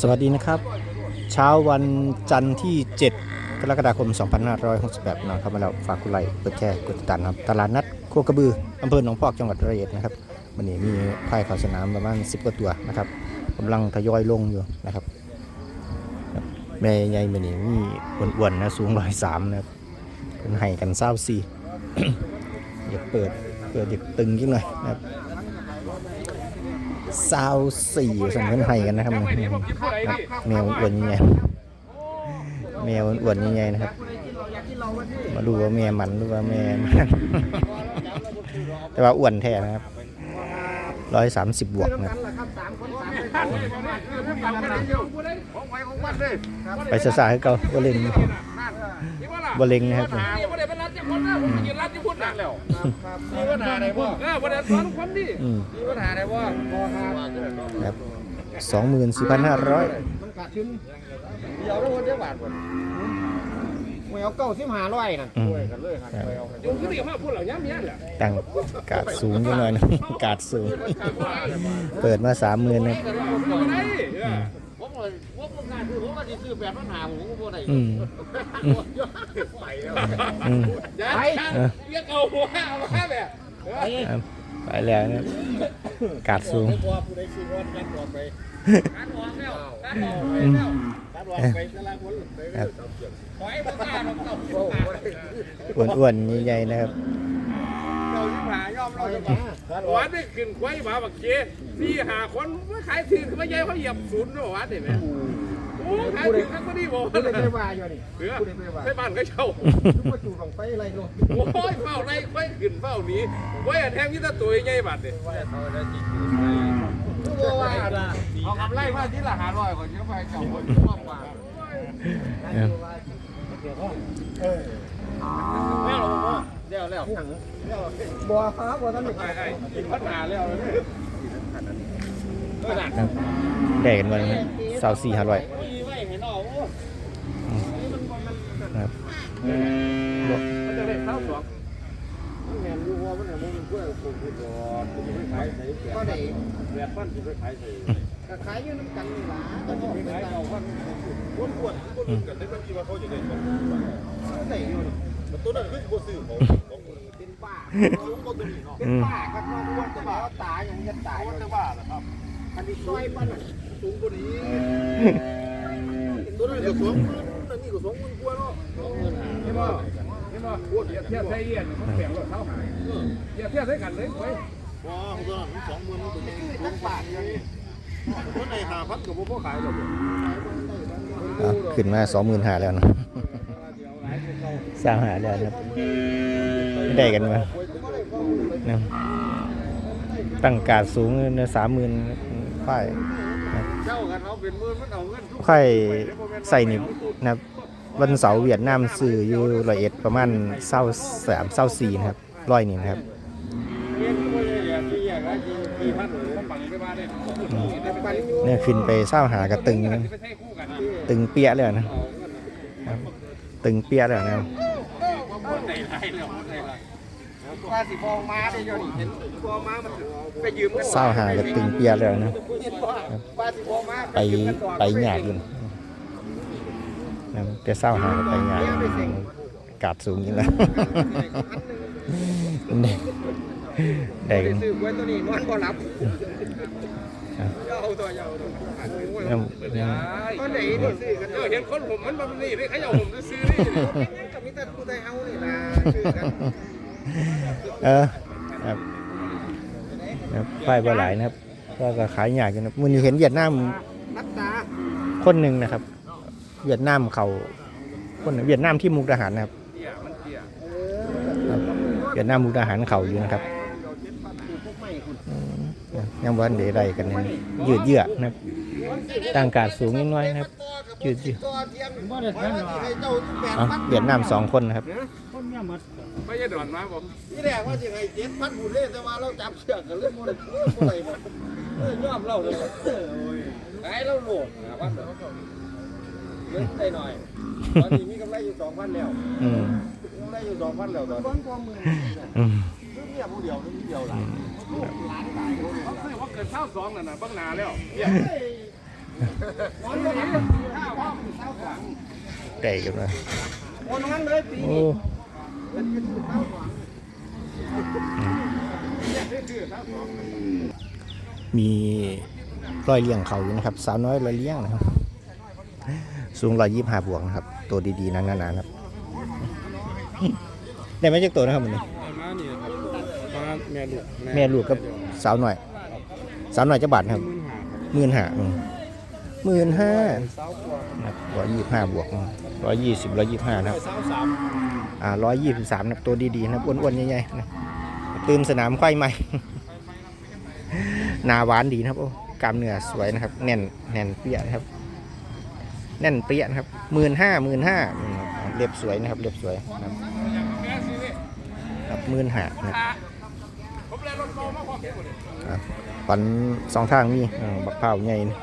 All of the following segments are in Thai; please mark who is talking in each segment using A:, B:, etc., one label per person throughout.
A: สวัสดีนะครับ เช้าวันจันทร์ที่ 7 กรกฎาคม 2568นะครับมาแล้วฝากกุไลค์กดแชร์กดติดตามครับตลาดนัดโคกระบืออำเภอหนองพอกจังหวัดระยอ็ดนะครับวันนี้มีไพ่ขาวสนามประมาณ 10 กว่าตัวนะครับกำลังทยอยลงอยู่นะครับแม่ใหญ่มันนี้มีอ้วนๆนะสูงร้อยสามนะครับเป็นไห้กันเศร้าสี่อย่าเปิดเปิดอยากตึงยิ่งหน่อยนะครับ ซาวสี่สันเพิ่นให้กันนะครับแมวอ้วนใหญ่แมวอ้วนใหญ่นะครับ มาดูว่าแม่มันหรือว่าแม่แต่ว่าอ้วนแท้นะครับร้อยสามสิบบวกนะครับไปสาๆให้เก่าบ่เลงบ่เลงนะครับ
B: บ่ได้เป็นรัฐจะคนนะผมยืนรัฐจะพูดนั่นแล้วมีปัญหาอะไรบ่เออบ่ได้สอนคนดิ
A: อืม
B: มีปัญหาอะไรบ่บ่ครับ
A: ครับสองหมื่นสี่พันห้าร้อย
C: มันขาดทุน
B: เดี๋ยวแล้วคนเดียวบาทบ่
C: หวยเอาเก้าสิบห้าร้อยนั่น
A: อืม
C: ช่วยกันเลยครับช่วยเอา
B: อยู่คือที่มาพูดเหล่านี้เนี่ยแหละ
A: ตั้งกาดสูงยังหน่อยนะกาดสูง เปิดมาสามหมื่นนะ
B: เออ
C: ผมเลยผมงานคือผมว่าจะซื้อแบบปัญหาผมก็บ่ได้
A: อืม
C: ไปแล้ว
A: อืม
B: อย่าเรียกเอาหัวเอามาแบบ
A: ครับไปแล้วนะกาดสูง
C: พอผู้ใดซื้อรถกันก่อนไป
B: การออกแล้วการออก
A: อืม
C: ตัดรถไปตลาดคนไป
A: ครับ
B: ถอยบ่กล้าหรอกเจ้า
C: โอ้โห
A: อ้วนๆใหญ่ๆนะครับ
B: เจ้าสิ หายอมเราจะบ่วัดได้ขึ้นควายมาบักเจสี่หาคนไมาขายถึงมาใหญ่เขาเหยียบศูนย์เนาะวัดนี่แม่โอ้ขายถึงครั้งบ่ดีบ่
C: ผู้ใดไปว่าอยู่นี่
B: เสือ
C: ไปว่
B: บ้านก็เช่า
C: ทุกคนจูลงไปอะไรเนาะ
B: โอ้ยเฝ้าไรค่อยขึ้นเฝ้าหนี้ไว้ยแทงที่ตะตัวใหญ่บัดเนี่ย
C: ผู้ว่าน่ะ
B: เอากำไรมาที่ละหาร้อยก่อนจะไปเจ้าคนมากกว่า
A: ครับ
B: แล้วเราบอกพ่อ แล้วแล้ว
C: บ่ครับบ่ทันได้
B: ไอ้ไอ้กินพัฒนาแล้วเลยก็หนัก
A: ครับได้กันวันนี้สาวสี่ห้าร้อย
B: มีไว้เห็นออกโอ้
A: ครับ
B: มันจะได้เท่าสอง
C: มันแม่นอยู่ว่ามันน่ะบ่มีผู้ใดปลูกผู้ก่อนผู้ใดขายใส่ก็ได้
B: แบบมันจะไปขายใส่
C: ก็ขายอยู่นำกันนี่ล่ะก็บ่เป็น
B: ขาย
C: ตา
B: เอาพัน
C: คนปวดคนปวดกันได้บ่มีว่าเขาจะได้ได้อยู่นี่ ตัวนั้นคือบ่ซื้อของเป็นบ้าสูงกว่าตัวนี้เนาะเป็นบ้าครับเนาะอ้วนจะบ้าตายอย่างเงี้ยตายจะบ้าเหรอครับอันนี้ซอยปั้นสูงกว่านี้ตัวนั้นก็สูงอันนี้ก็สูงมันกว่าเนาะ
B: เห็นบ่เห็นบ่พูดเทียเทียบใส่เอียนมันแข็งกว่าเท้าหายเทียเทียบใส่กันเลยไป
C: ว้าตัวนั้นสองหมื่นมันเป็นสูงบาทอย่างนี้คนไหนหาพันกับพวกขายหรอก
A: ขึ้นมาสองหมื่นห้าแล้วนะ สร้างหาแล้วนครับไม่ได้กันมานะตั้งการสูงเนื้อย
B: เจ้ากันเอาเป็นหมื่นมันเอาเงินทุก
A: ค่อยใส่นี่นะครับวันเสาร์เวียดนามซื้ออยู่ร้อยเอ็ดประมาณเศร้าสามเศร้าสี่นะครับร้อยนี่นะครับ
B: เนี่ยกแล้วกี่พันไปเนี่ย
A: เนี่ยขึ้นไปเศร้าหากระตึงนะ
B: ไปใช้คู่กัน
A: ตึงเปียเลยนะครับ ตึงเปียเลยนะครับ
B: ในไรแล้วในไร
C: ว่าสิฟองม้าได้ยนี่เห็นฟองม้ามันไปยืมกัน
A: เศร้าหากระตึงเปียเลยนะ
C: เห็นบ่ว่าสิฟองม้า
A: ไปไปหยาดอยู่นะแต่เศร้าหาไปหยาดกาดสูงอยู่แล้ว ได้ได้กัน
C: ซื้อไว้ตัวนี้นอนบ่หลับเจ้าตัวเจ้าตัว
A: น้ำน้
C: ก็ไหนนี่ซื้อกัน
B: เออเห็นคนผมมันมันนี่นี่เขาเอาผมซื้อนี่
C: ก็มีแต่ผู้ใดเอานี่ล่ะซื้อกันำ
A: เออครับครับไฟบ่หลายนะครับ ก็ก็ขายยากอยู่นะมื้อนี้เห็นเวียดนาม
C: รักษา
A: คนหนึ่งนะครับ เวียดนามเขาคนหนึ่งเวียดนามที่มุกดาหารนะครับ
B: เตี้ยมันเตี้ย
A: ครับเวียดนามมุกดาหารเขาอยู่นะครับอืม ยังวันเดได้กันเนี่ยยืดเยื้อนะครับตั้งการสูงนิดน้อยนะครับยืดเยื้อ
C: ตัวเทียมบ่ได้ทันหรอกให้เจ้าทุกแปด
A: อ๋อ
C: พัน
A: เวียดนามสองคนนะครับ
B: ไม่ใช่ดอนมาผม
C: นี่แหละว่าสิให้เจ็ดพันผู้เล่นแต่ว่าเราจับเชือกกันเลยบ่ได้บ่ได้บ่เออยอมเราเลยขายเราโหลดนะว่าเงินได้หน่อยตอนนี้มีกำไรอยู่2,000แล้ว
A: อืม
C: กำไรอยู่2,000แล้วตอนนี้
A: อืม
C: คือเมียผู้เดียวนี่เดียวหลายลูกหลานตายคน
B: เขาซื้อ ว่าเกินเท่าสองนั่นน่ะบังนาแล้วเตี้ย
A: ได้กันมา
C: โอนงั้นเลยปี
A: โอ้มีรอยเลี้ยงเขาอยู่นะครับ สาวน้อยรอยเลี้ยงนะครับ สูงรอยยี่ห้าบวกนะครับ ตัวดีๆนั้นนานๆครับได้ไหมเจ้าตัวนะครับมันนี้
B: มานี่ครับมา แม่ลูก
A: แม่ลูกกับสาวหน่อย สาวหน่อยจะบาทครับหมื่นห้าหมื่นห้าร้อยยี่ห้าบวกร้อยยี่สิบร้อยยี่ห้านะครับ
B: สาม
A: อ่าร้อยยี่สิบสามนะตัวดีๆนะอ้วนๆใหญ่ๆนะตื่มสนามควายใหม่นาหวานดีนะครับโอ้กล้ามเนื้อสวยนะครับ แน่นแน่นเปี้ยนะครับ แน่นเปี้ยนะครับหมื่นห้าหมื่นห้าเรียบสวยนะครับเรียบสวยนะครับหมื่นห้านะครับ
B: ถโตมาพอเก็บหมดเลย
A: ครับฟันสองทางมีเออบักเผาวใหญ่นะ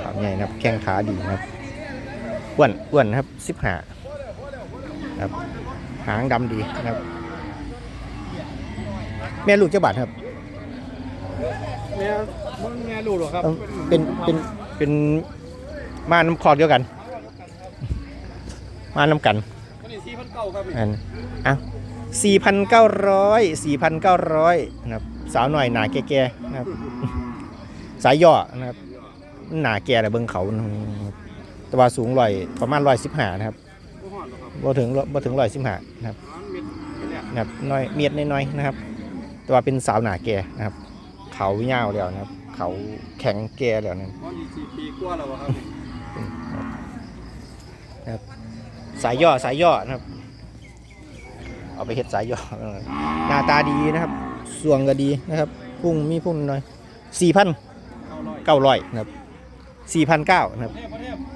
A: เผาวใหญ่นะครับ แข้งขาดีนะครับอ้วนอ้วนนะครับสิบห้าครับหางดำดีนะครับ แม่ลูกเจ้าบาทครับ
B: แม่มึงแม่ลูกหรอครับ
A: เอ้าเป็นเป็นเป็นมาน้ำคอเดียวกัน มาน้ำกัน
B: คนนี้สี่พันเก้าครับ
A: อันอะสี่พันเก้าร้อยสี่พันเก้าร้อยนะครับ สาวหน่อยหนาแก่ๆนะครับ สายย่อนะครับ หนาแก่แต่เบิ้งเขานะครับแต่ว่าสูงร้อยประมาณร้อยสิบห้านะครับ
B: ผู้หอดหรอครับ
A: บ่ถึงบ่ถึงร้อยสิบห้านะครับ
B: ร้านเม็ดเนี่ย
A: นะครับน้อยเมียดน้อยๆนะครับ แต่ว่าเป็นสาวหนาแก่นะครับ เขายาวแล้วนะครับ เขาแข็งแก่แล้วนะครับ
B: ตอนนี้สี่ปีกว่าแล้วครับ
A: สายย่อสายย่อนะครับ เอาไปเฮ็ดสายย่อเออหน้าตาดีนะครับ ส่วงก็ดีนะครับ พุ่งมีพุ่งหน่อยสี่พัน
B: เก้าร้อย
A: นะครับสี่พันเก้านะครับ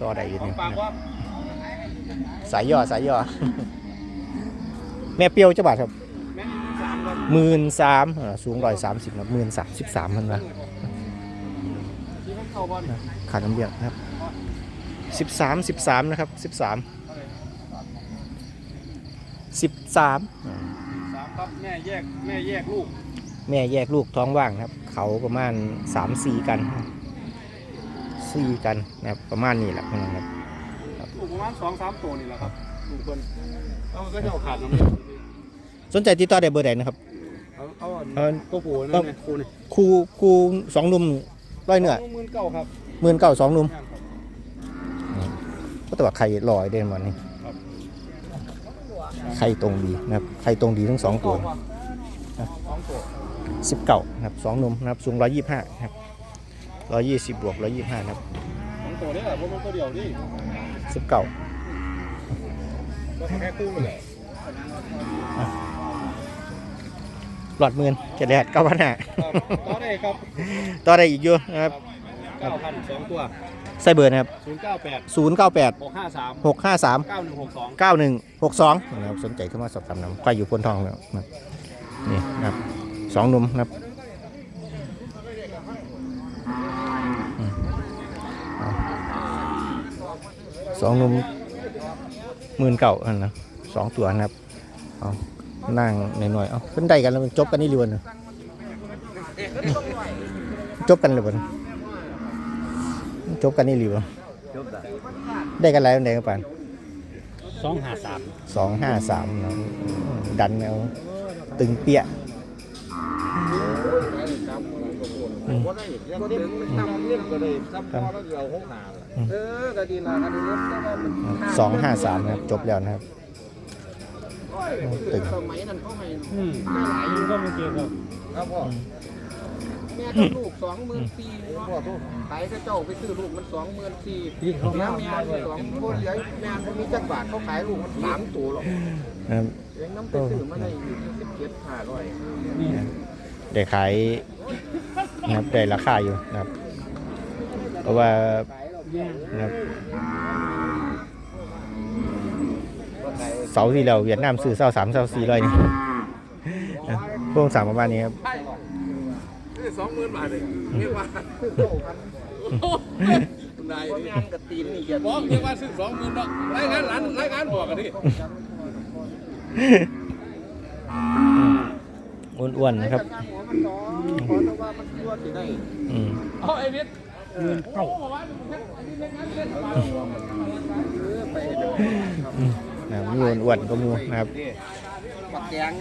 A: ต่อใดอยู่
B: ของ
A: เนี่ยสายย่อสายย่อ แม่เปรียวเจ้าบาทครับหมื่นสามสูงร้อยสามสิบนะหมื่นสามสิบสามพันนะขาดน้ำเบี้ยนะครับสิบสามสิบสามนะครับสิบสามสิบสาม
B: ครับแม่แยกแม่แยกลูก
A: แม่แยกลูกท้องว่างนะครับ เขาประมาณสามสี่กันสี่กันนะครับประมาณนี้แหละนะครับ
B: ลูกประมาณสองสามตัวนี่แหละครับลูกเพิ่นเอาก็จะเอาขาดน้ำ
A: สนใจติดต่อได้เบอร์ใดนะครับ
B: เอาเอา
A: เอา
B: ตัวปูนั่นไงปูนี่
A: ครูครูสองหนุ่มร้อยเนื้อ
B: หมื่นเก้าครับ
A: หมื่นเก้าสองหนุ่ม
B: ย่างครับ
A: ก็แต่ว่าไข่ลอยเด่นวันนี้
B: ครับ
A: ไข่ตรงดีนะครับไข่ตรงดีทั้งสองตัว
B: สองตัว
A: สิบเก้านะครับสองหนุ่มนะครับสูงร้อยยี่สิบห้าครับร้อยยี่สิบบวกร้อยยี่สิบห้านะครับ
B: สองตัวนี่แหละเพราะมันตัวเดียวนี่
A: สิบเก้า
B: ก็แค่คู่เลย
A: หลอดหมื่นเจ็ดแดดเก้าพันห้า
B: ครับต่อได้ครับ
A: ต่อได้อีกเยอะนะครับ
B: เก้าพันสองตัว
A: ใส่เบอร์นะครับ
B: ศูนย์เก้าแปด
A: ศูนย์เก้าแปด
B: หกห้าสาม
A: หกห้าสาม
B: เก้าหนึ่งหกสอง
A: เก้าหนึ่งหกสองนะครับสนใจเข้ามาสอบถามน้ำควายอยู่พนทองแล้วนะครับนี่นะครับสองหนุ่มนะครับอืมเอาสองหนุ่มหมื่นเก่าอันนะสองตัวนะครับเอานั่งหน่อยๆเอาเพิ่นได้กันแล้วมันจบกันนี่เรือนจบกันเลยบน จบกันนี่เรือนได้กันแล้วได้กันปาน
B: สองห้าสาม
A: สองห้าสามนะดันเอาตึงเปี้ย
C: ก็ได้ยังเด็กตำเลี้ยงก็ได้ซับพอแล้วเดี๋ยวหกหาเออก็ดีละก็ดีเลี้ยงแต่ว่ามัน
A: สองห้าสามนะครับจบแล้วนะครับตึง
C: สมัยนั้นเขาให้
B: อืม
C: แม่หลาย
B: ยิงก็ไม่เกี่ยวกับ
C: ครับพ่อแม่กับลูกสองหมื่นสี่พ่อทุกขายก็เจ้าไปซื้อลูกมันสองหมื่นสี่แม่แม่สองคนเหลือแม่มันมีจักบาทเขาขายลูกมันสามตัวหรอก
A: ครับ
C: เลี้ยงน้ำไปซื้อมาได้อยู่ที่สิบเจ็ดห้าร้อย
A: ได้ขายนะครับได้ราคาอยู่นะครับ เพราะว่านะครับเสาที่แล้วเวียดนามซื้อเสาสามเสาสี่ร้อยนี่นะพวกสามประมาณนี้ครับ
B: สองหมื่นบาทเลยเรียกว่า
C: ซื้อโตพัน
B: นาย
C: พ่อ
B: นี่
C: แม่กับตีนนี่อย่า
B: บอกเรียกว่าซื้อสองหมื่นดอกรายงานหลานรายงานบอกกันดิ
A: อ้วนๆนะครับ
C: หัวมันสองขอแต่ว่ามันตัวสิได้
A: อืม
B: เอาไอ้นิดเงินเก่าวัดมันอันนี้เล่นงานเล่นมา
A: นะครับมีอ้วนๆก็มูนะครับ
C: ปักแกง